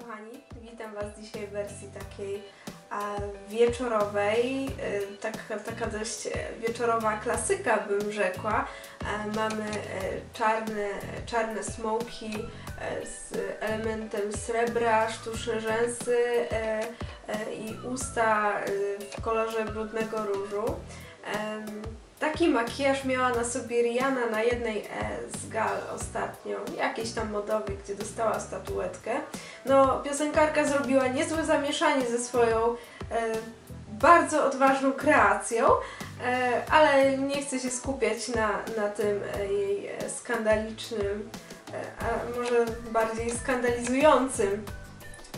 kochani, witam Was dzisiaj w wersji takiej a, wieczorowej, y, taka, taka dość e, wieczorowa klasyka bym rzekła. E, mamy e, czarne, czarne smoki e, z elementem srebra, sztuczne rzęsy e, e, i usta e, w kolorze brudnego różu. Taki makijaż miała na sobie Rihanna na jednej e, z gal ostatnio, jakiejś tam modowej, gdzie dostała statuetkę. No, piosenkarka zrobiła niezłe zamieszanie ze swoją e, bardzo odważną kreacją, e, ale nie chcę się skupiać na, na tym e, jej skandalicznym, e, a może bardziej skandalizującym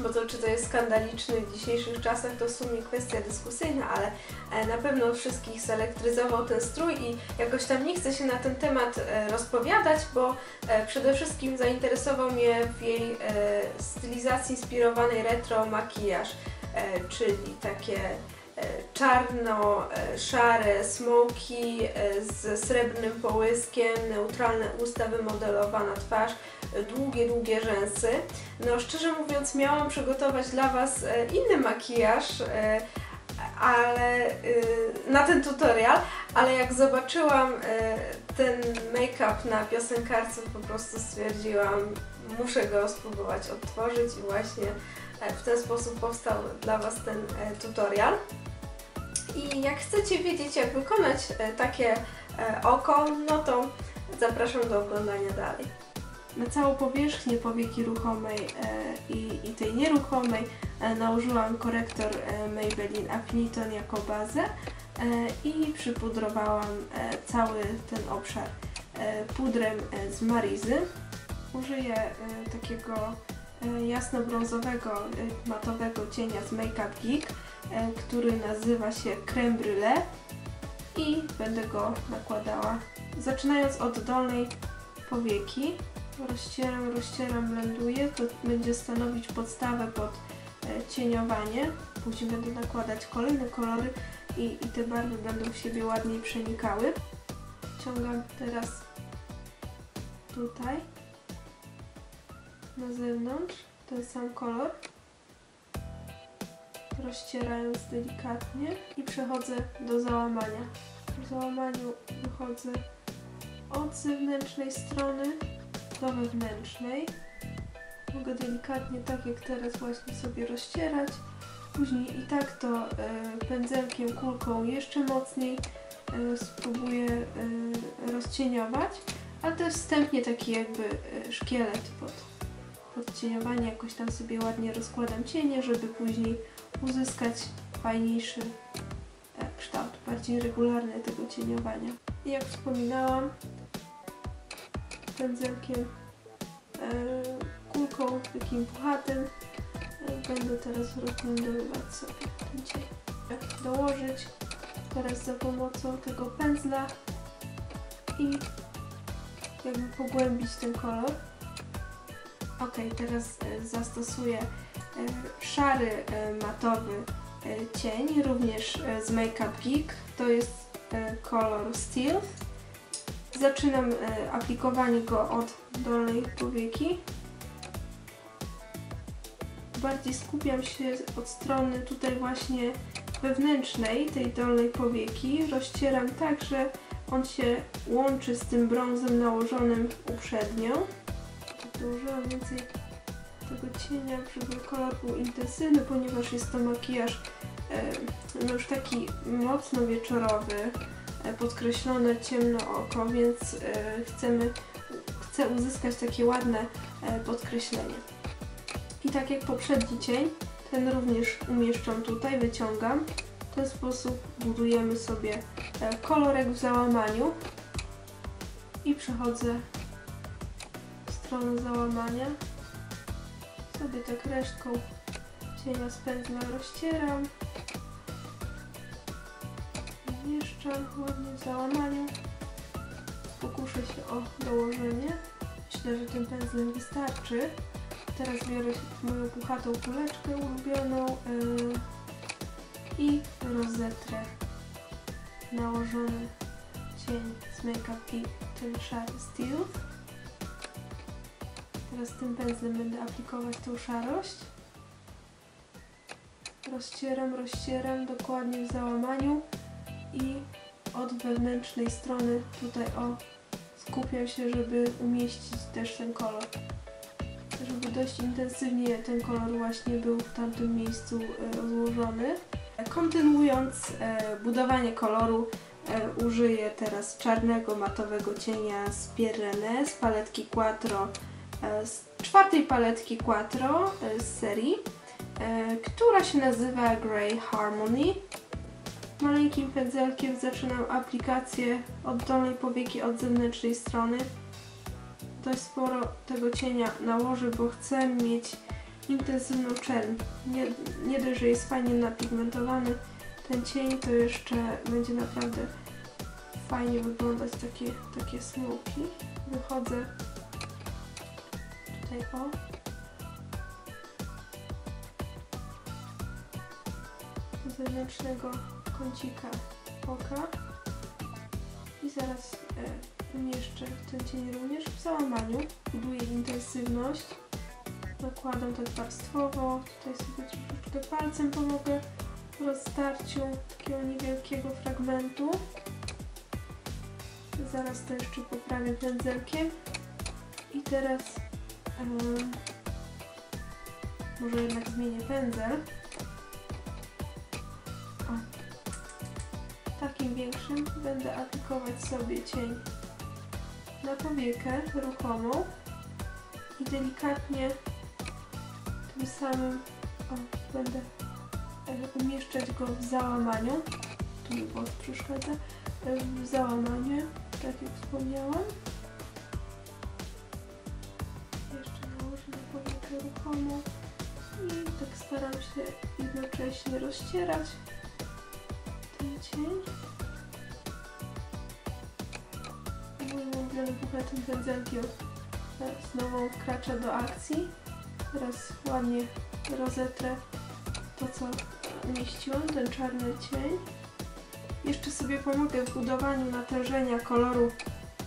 bo to czy to jest skandaliczny w dzisiejszych czasach to w sumie kwestia dyskusyjna, ale e, na pewno wszystkich zelektryzował ten strój i jakoś tam nie chcę się na ten temat e, rozpowiadać, bo e, przede wszystkim zainteresował mnie w jej stylizacji inspirowanej retro makijaż, czyli takie czarno-szare smoki z srebrnym połyskiem, neutralne usta, wymodelowana twarz, długie, długie rzęsy. No szczerze mówiąc miałam przygotować dla Was e, inny makijaż, e, ale e, na ten tutorial, ale jak zobaczyłam ten make-up na piosenkarce po prostu stwierdziłam, muszę go spróbować odtworzyć i właśnie w ten sposób powstał dla Was ten tutorial. I jak chcecie wiedzieć jak wykonać takie oko, no to zapraszam do oglądania dalej. Na całą powierzchnię powieki ruchomej e, i, i tej nieruchomej e, nałożyłam korektor e, Maybelline Affiniton jako bazę i przypudrowałam cały ten obszar pudrem z Marizy. Użyję takiego jasno-brązowego, matowego cienia z Makeup Geek, e, który nazywa się Creme Brûlée i będę go nakładała zaczynając od dolnej powieki rozcieram, rozcieram, blenduję to będzie stanowić podstawę pod e, cieniowanie. Później będę nakładać kolejne kolory i, i te barwy będą w siebie ładniej przenikały. Wciągam teraz tutaj na zewnątrz ten sam kolor. Rozcierając delikatnie i przechodzę do załamania. W załamaniu wychodzę od zewnętrznej strony do wewnętrznej. Mogę delikatnie, tak jak teraz właśnie sobie rozcierać. Później i tak to e, pędzelkiem, kulką jeszcze mocniej e, spróbuję e, rozcieniować, to jest wstępnie taki jakby szkielet pod, pod cieniowanie. Jakoś tam sobie ładnie rozkładam cienie, żeby później uzyskać fajniejszy kształt, bardziej regularny tego cieniowania. I jak wspominałam, pędzelkiem, e, kulką takim puchatym e, będę teraz rozblendowywać sobie ten. Jak Dołożyć teraz za pomocą tego pędzla i jakby pogłębić ten kolor. Ok, teraz e, zastosuję szary matowy cień, również z Makeup Geek. To jest kolor Steel. Zaczynam e, aplikowanie go od dolnej powieki. Bardziej skupiam się od strony tutaj właśnie wewnętrznej tej dolnej powieki. Rozcieram tak, że on się łączy z tym brązem nałożonym uprzednio. Dołożyłam więcej tego cienia, żeby kolor był intensywny, ponieważ jest to makijaż e, no już taki mocno wieczorowy, podkreślone ciemno oko, więc e, chcemy, chcę uzyskać takie ładne e, podkreślenie. I tak jak poprzedni cień, ten również umieszczam tutaj, wyciągam. W ten sposób budujemy sobie e, kolorek w załamaniu i przechodzę w stronę załamania sobie tak resztką cienia z pędzla rozcieram. Ładnie załamaniu. Pokuszę się o dołożenie. Myślę, że tym pędzlem wystarczy. Teraz biorę moją puchatą kuleczkę ulubioną yy, i rozetrę nałożony cień z Makeup Geek, ten szary Steel. Teraz tym pędzlem będę aplikować tą szarość. Rozcieram, rozcieram dokładnie w załamaniu i od wewnętrznej strony tutaj o skupiam się, żeby umieścić też ten kolor. Żeby dość intensywnie ten kolor właśnie był w tamtym miejscu e, rozłożony. Kontynuując e, budowanie koloru e, użyję teraz czarnego matowego cienia z Pierre z paletki Quattro, z czwartej paletki Quattro z serii, która się nazywa Grey Harmony. Maleńkim pędzelkiem zaczynam aplikację od dolnej powieki od zewnętrznej strony. Dość sporo tego cienia nałożę, bo chcę mieć intensywną czerń. Nie, nie dość, że jest fajnie napigmentowany ten cień, to jeszcze będzie naprawdę fajnie wyglądać takie, takie smoki. Wychodzę tutaj o. Zewnętrznego kącika oka i zaraz e, umieszczę ten cień również w załamaniu. Buduję intensywność. Nakładam tak warstwowo. Tutaj sobie troszeczkę palcem pomogę w rozdarciu takiego niewielkiego fragmentu. Zaraz to jeszcze poprawię pędzelkiem. I teraz em, może jednak zmienię pędzel. Takim większym będę aplikować sobie cień na powiekę ruchomą i delikatnie tym samym o, będę e, umieszczać go w załamaniu. Tu mi głos przeszkadza. E, W załamaniu, tak jak wspomniałam. Jeszcze nałożę na powiekę ruchomą i tak staram się jednocześnie rozcierać cień. Mój ulubiony puchatym pędzelkiem znowu wkracza do akcji. Teraz ładnie rozetrę to, co umieściłam, ten czarny cień. Jeszcze sobie pomogę w budowaniu natężenia koloru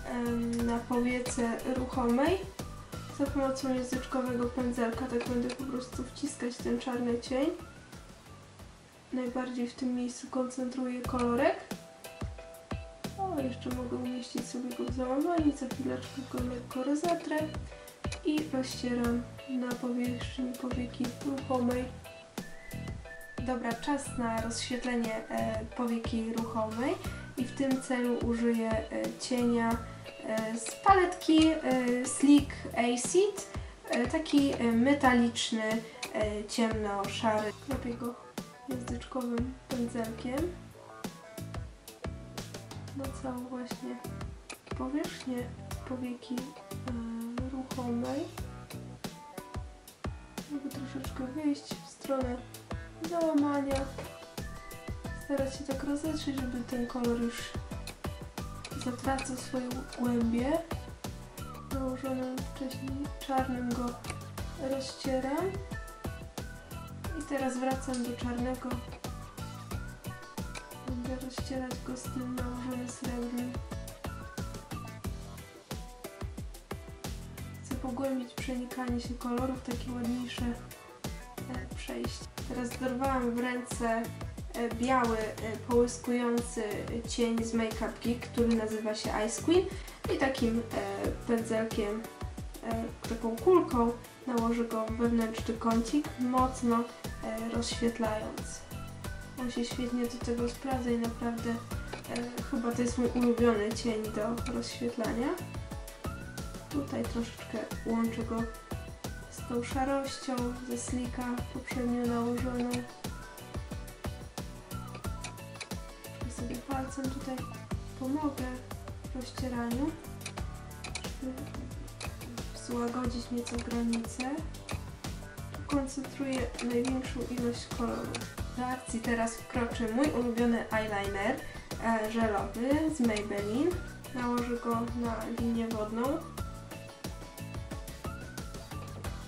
em, na powiece ruchomej. Za pomocą języczkowego pędzelka tak będę po prostu wciskać ten czarny cień. Najbardziej w tym miejscu koncentruję kolorek. O, jeszcze mogę umieścić sobie go w załamaniu, za chwileczkę go lekko rozetrę i rozcieram na powierzchni powieki ruchomej. Dobra, czas na rozświetlenie e, powieki ruchomej i w tym celu użyję e, cienia e, z paletki Sleek Acid, taki metaliczny, ciemno-szary. Klepię go języczkowym pędzelkiem na całą właśnie powierzchnię powieki e, ruchomej. Mogę troszeczkę wyjść w stronę załamania. Starać się tak rozetrzeć, żeby ten kolor już zatracał swoją głębię. Nałożonym wcześniej czarnym go rozcieram. I teraz wracam do czarnego. Będę rozcierać go z tym nałożonym srebrnym. Chcę pogłębić przenikanie się kolorów, takie ładniejsze e, przejście. Teraz dorwałam w ręce e, biały, e, połyskujący cień z Makeup Geek, który nazywa się Ice Queen i takim pędzelkiem, taką kulką nałożę go w wewnętrzny kącik, mocno e, rozświetlając. On się świetnie do tego sprawdza i naprawdę e, chyba to jest mój ulubiony cień do rozświetlania. Tutaj troszeczkę łączę go z tą szarością ze slika poprzednio nałożoną. Sobie palcem tutaj pomogę w rozcieraniu, żeby złagodzić nieco granicę. Tu koncentruję największą ilość koloru. Do akcji teraz wkroczy mój ulubiony eyeliner e, żelowy z Maybelline. Nałożę go na linię wodną.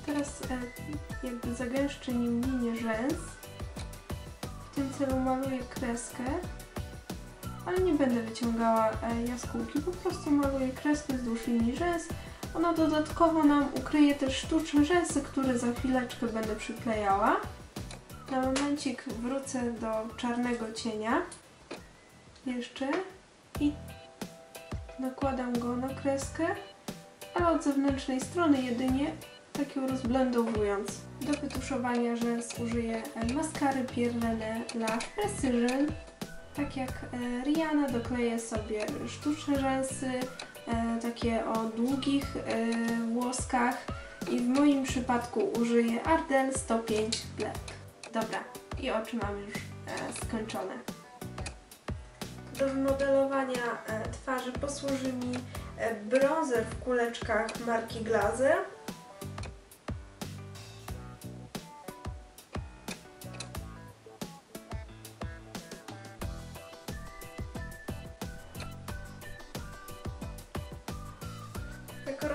Teraz e, jakby zagęszczę nim linię rzęs. W tym celu maluję kreskę, ale nie będę wyciągała e, jaskółki, po prostu maluję kreskę wzdłuż linii rzęs Ono dodatkowo nam ukryje też sztuczne rzęsy, które za chwileczkę będę przyklejała. Na momencik wrócę do czarnego cienia. Jeszcze. I nakładam go na kreskę, ale od zewnętrznej strony jedynie, tak ją rozblendowując. Do wytuszowania rzęs użyję maskary Pierre La Precision. Tak jak e, Rihanna dokleję sobie sztuczne rzęsy, takie o długich e, włoskach i w moim przypadku użyję Ardell 105 Black. Dobra, i oczy mam już e, skończone. Do wymodelowania e, twarzy posłuży mi e, bronzer w kuleczkach marki Glazer.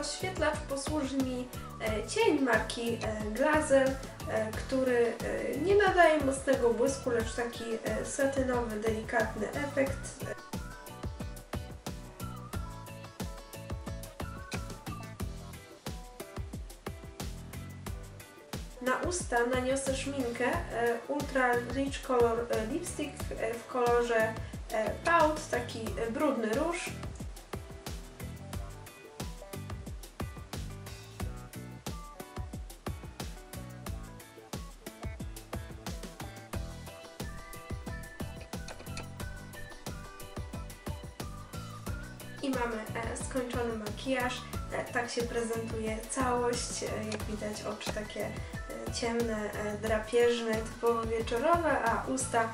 Jako rozświetlacz posłuży mi e, cień marki e, Glazer, e, który nie nadaje mocnego błysku, lecz taki satynowy, delikatny efekt. Na usta naniosę szminkę Ultra Rich Color Lipstick w kolorze Pout, taki brudny róż. Tak się prezentuje całość. E, jak widać oczy takie e, ciemne, e, drapieżne, typowo wieczorowe, a usta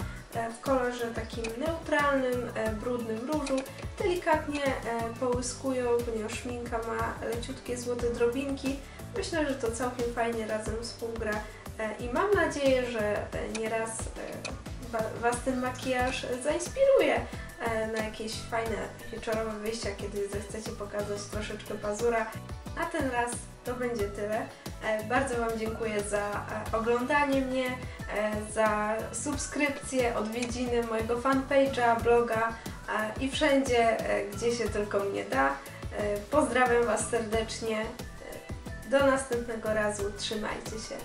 w kolorze takim neutralnym, brudnym różu. Delikatnie połyskują, ponieważ szminka ma leciutkie złote drobinki. Myślę, że to całkiem fajnie razem współgra i mam nadzieję, że nieraz Was ten makijaż zainspiruje e, na jakieś fajne wieczorowe wyjścia, kiedy zechcecie pokazać troszeczkę pazura. A ten raz to będzie tyle. E, Bardzo Wam dziękuję za e, oglądanie mnie, za subskrypcję, odwiedziny mojego fanpage'a, bloga i wszędzie, gdzie się tylko mnie da. Pozdrawiam Was serdecznie. Do następnego razu. Trzymajcie się.